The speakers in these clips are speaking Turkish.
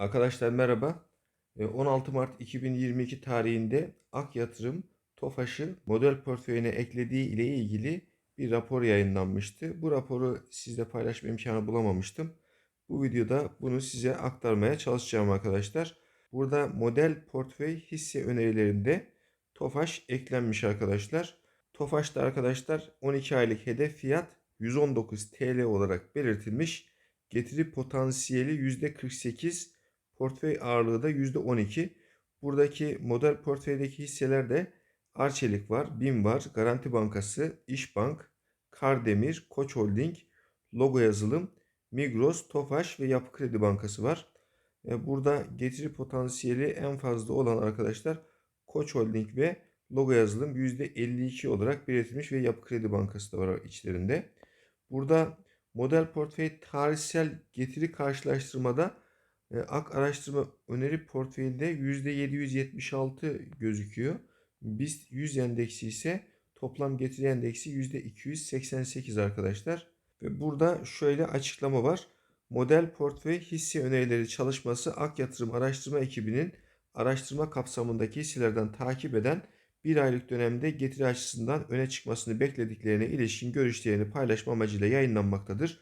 Arkadaşlar merhaba. E, 16 Mart 2022 tarihinde Ak Yatırım TOFAŞ'ı model portföyüne eklediği ile ilgili bir rapor yayınlanmıştı. Bu raporu sizle paylaşma imkanı bulamamıştım. Bu videoda bunu size aktarmaya çalışacağım arkadaşlar. Burada model portföy hisse önerilerinde TOFAŞ eklenmiş arkadaşlar. TOFAŞ'ta arkadaşlar 12 aylık hedef fiyat 119 TL olarak belirtilmiş. Getiri potansiyeli %48, portföy ağırlığı da %12. Buradaki model portföydeki hisselerde Arçelik var, BİM var, Garanti Bankası, İşbank, Kardemir, Koç Holding, Logo Yazılım, Migros, Tofaş ve Yapı Kredi Bankası var. E, Burada getiri potansiyeli en fazla olan arkadaşlar Koç Holding ve Logo Yazılım %52 olarak belirtilmiş ve Yapı Kredi Bankası da var içlerinde. Burada model portföy tarihsel getiri karşılaştırmada AK araştırma öneri portföyünde %776 gözüküyor. BIST 100 endeksi ise toplam getiri endeksi %288 arkadaşlar. Ve burada şöyle açıklama var. Model portföy hisse önerileri çalışması Ak Yatırım Araştırma ekibinin araştırma kapsamındaki hisselerden takip eden bir aylık dönemde getiri açısından öne çıkmasını beklediklerine ilişkin görüşlerini paylaşma amacıyla yayınlanmaktadır.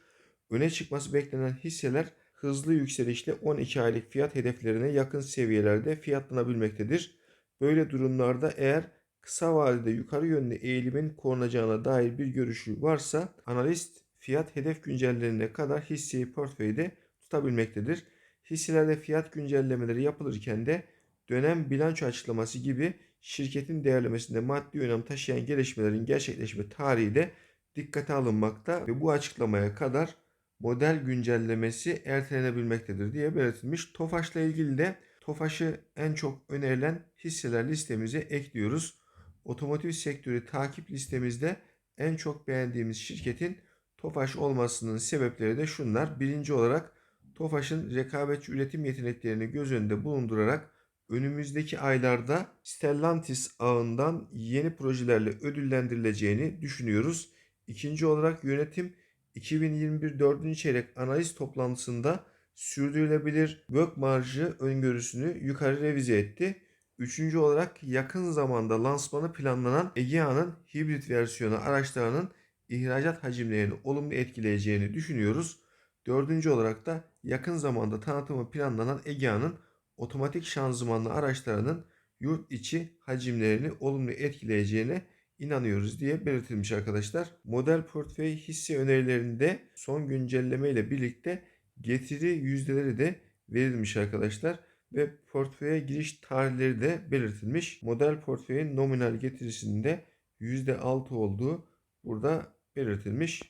Öne çıkması beklenen hisseler hızlı yükselişle 12 aylık fiyat hedeflerine yakın seviyelerde fiyatlanabilmektedir. Böyle durumlarda eğer kısa vadede yukarı yönlü eğilimin korunacağına dair bir görüşü varsa analist fiyat hedef güncellerine kadar hisseyi portföyde tutabilmektedir. Hisselerde fiyat güncellemeleri yapılırken de dönem bilanço açıklaması gibi şirketin değerlemesinde maddi önem taşıyan gelişmelerin gerçekleşme tarihi de dikkate alınmakta ve bu açıklamaya kadar model güncellemesi ertelenebilmektedir diye belirtilmiş. TOFAŞ'la ilgili de TOFAŞ'ı en çok önerilen hisseler listemize ekliyoruz. Otomotiv sektörü takip listemizde en çok beğendiğimiz şirketin TOFAŞ olmasının sebepleri de şunlar. Birinci olarak TOFAŞ'ın rekabetçi üretim yeteneklerini göz önünde bulundurarak önümüzdeki aylarda Stellantis ağından yeni projelerle ödüllendirileceğini düşünüyoruz. İkinci olarak yönetim 2021 4. çeyrek analiz toplantısında sürdürülebilir work marjı öngörüsünü yukarı revize etti. Üçüncü olarak yakın zamanda lansmanı planlanan Egea'nın hibrit versiyonu araçlarının ihracat hacimlerini olumlu etkileyeceğini düşünüyoruz. Dördüncü olarak da yakın zamanda tanıtımı planlanan Egea'nın otomatik şanzımanlı araçlarının yurt içi hacimlerini olumlu etkileyeceğine inanıyoruz diye belirtilmiş arkadaşlar. Model portföy hisse önerilerinde son güncelleme ile birlikte getiri yüzdeleri de verilmiş arkadaşlar ve portföye giriş tarihleri de belirtilmiş. Model portföyün nominal getirisinde %6 olduğu burada belirtilmiş.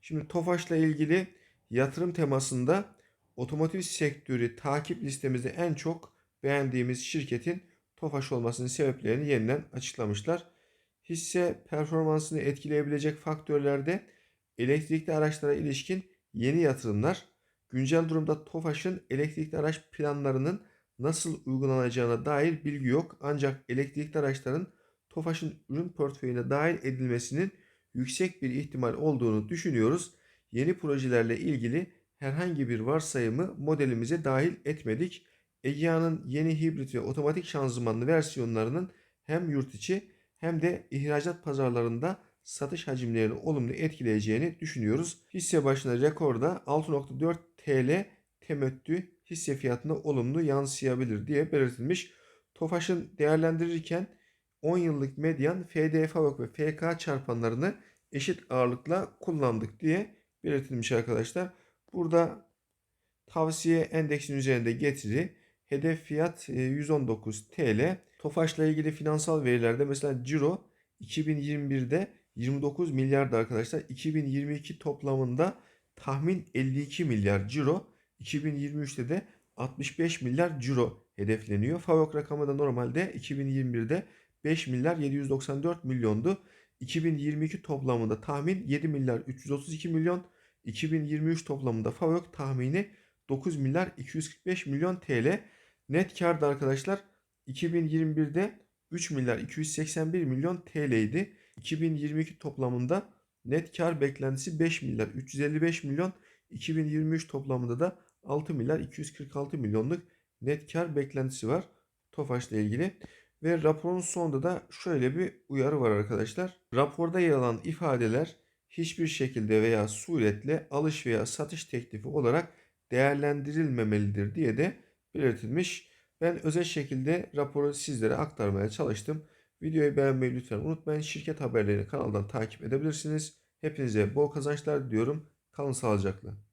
Şimdi TOFAŞ'la ilgili yatırım temasında otomotiv sektörü takip listemizde en çok beğendiğimiz şirketin TOFAŞ olmasının sebeplerini yeniden açıklamışlar. Hisse performansını etkileyebilecek faktörlerde elektrikli araçlara ilişkin yeni yatırımlar, güncel durumda TOFAŞ'ın elektrikli araç planlarının nasıl uygulanacağına dair bilgi yok. Ancak elektrikli araçların TOFAŞ'ın ürün portföyüne dahil edilmesinin yüksek bir ihtimal olduğunu düşünüyoruz. Yeni projelerle ilgili herhangi bir varsayımı modelimize dahil etmedik. Egea'nın yeni hibrit ve otomatik şanzımanlı versiyonlarının hem yurt içi hem de ihracat pazarlarında satış hacimlerini olumlu etkileyeceğini düşünüyoruz. Hisse başına rekorda 6.4 TL temettü hisse fiyatına olumlu yansıyabilir diye belirtilmiş. TOFAŞ'ın değerlendirirken 10 yıllık medyan FD, ve FK çarpanlarını eşit ağırlıkla kullandık diye belirtilmiş arkadaşlar. Burada tavsiye endeksin üzerinde getiri hedef fiyat 119 TL. Tofaş'la ilgili finansal verilerde mesela Ciro 2021'de 29 milyardı arkadaşlar. 2022 toplamında tahmin 52 milyar Ciro. 2023'te de 65 milyar Ciro hedefleniyor. FAVÖK rakamı da normalde 2021'de 5 milyar 794 milyondu. 2022 toplamında tahmin 7 milyar 332 milyon. 2023 toplamında FAVÖK tahmini 9 milyar 245 milyon TL. Net kar da arkadaşlar 2021'de 3 milyar 281 milyon TL idi. 2022 toplamında net kar beklentisi 5 milyar 355 milyon. 2023 toplamında da 6 milyar 246 milyonluk net kar beklentisi var Tofaş'la ilgili. Ve raporun sonunda da şöyle bir uyarı var arkadaşlar. Raporda yer alan ifadeler hiçbir şekilde veya suretle alış veya satış teklifi olarak değerlendirilmemelidir diye de belirtilmiş. Ben özel şekilde raporu sizlere aktarmaya çalıştım. Videoyu beğenmeyi lütfen unutmayın. Şirket haberlerini kanaldan takip edebilirsiniz. Hepinize bol kazançlar diliyorum. Kalın sağlıcakla.